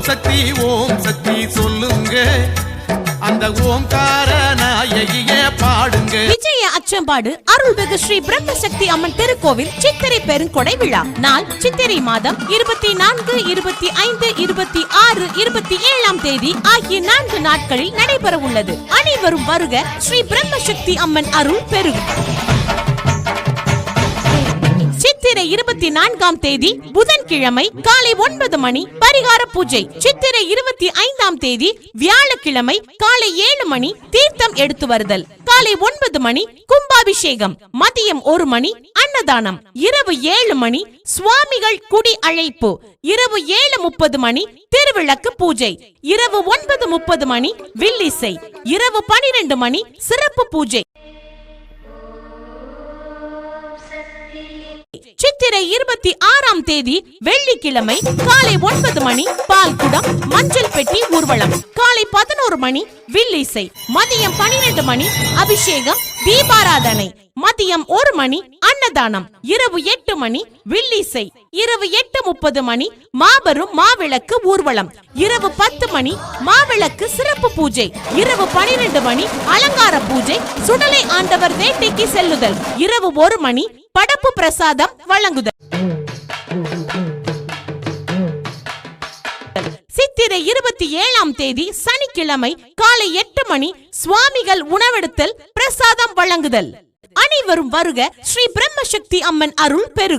ஓம் சக்தி ஓம் சக்தி சொல்லுங்க. அந்த ஓம்கார நாயகிய பாடுங்க. விஜய அச்சம்பாடு அருள்மிகு ஸ்ரீ பிரம்மசக்தி அம்மன் திருக்கோவில் சித்திரை பெருங்கொடை விழா. நாள் சித்திரை மாதம் இருபத்தி நான்கு இருபத்தி ஐந்து இருபத்தி ஆறு இருபத்தி ஏழாம் தேதி ஆகிய நான்கு நாட்களில் நடைபெற உள்ளது அனைவரும் வருக ஸ்ரீ பிரம்மசக்தி அம்மன் அருள் பெருகும் சித்திரை இருபத்தி நான்காம் தேதி புதன்கிழமை காலை ஒன்பது மணி பரிகார பூஜை. சித்திரை இருபத்தி ஐந்தாம் தேதி வியாழக்கிழமை காலை ஏழு மணி தீர்த்தம் எடுத்து வருதல். காலை ஒன்பது மணி கும்பாபிஷேகம். மதியம் ஒரு மணி அன்னதானம். இரவு ஏழு மணி சுவாமிகள் குடி அழைப்பு. இரவு ஏழு முப்பது மணி திருவிளக்கு பூஜை. இரவு ஒன்பது முப்பது மணி வில்லிசை. இரவு பனிரெண்டு மணி சிறப்பு பூஜை. சித்திரை இருபத்தி ஆறாம் தேதி வெள்ளிக்கிழமை காலை ஒன்பது மணி பால்குடம் மஞ்சள் பெட்டி ஊர்வலம். காலை பதினோரு மணி வில்லிசை. மதியம் பனிரெண்டு மணி அபிஷேகம் தீபாராதனை. மதியம் ஒரு மணி அன்னதானம். இரவு எட்டு மணி வில்லிசை. இரவு எட்டு முப்பது மணி மாபெரும் மாவிளக்கு ஊர்வலம். இரவு பத்து மணி மாவிளக்கு சிறப்பு பூஜை. இரவு பனிரெண்டு மணி அலங்கார பூஜை. சுடலை ஆண்டவர் வேட்டைக்கு செல்லுதல். இரவு ஒரு மணி படப்பு பிரசாதம் வழங்குதல். சித்திரை இருபத்தி ஏழாம் தேதி சனிக்கிழமை காலை எட்டு மணி சுவாமிகள் உணவெடுத்தல் பிரசாதம் வழங்குதல். அனைவரும் வருக ஸ்ரீ பிரம்மசக்தி அம்மன் அருள் பெருக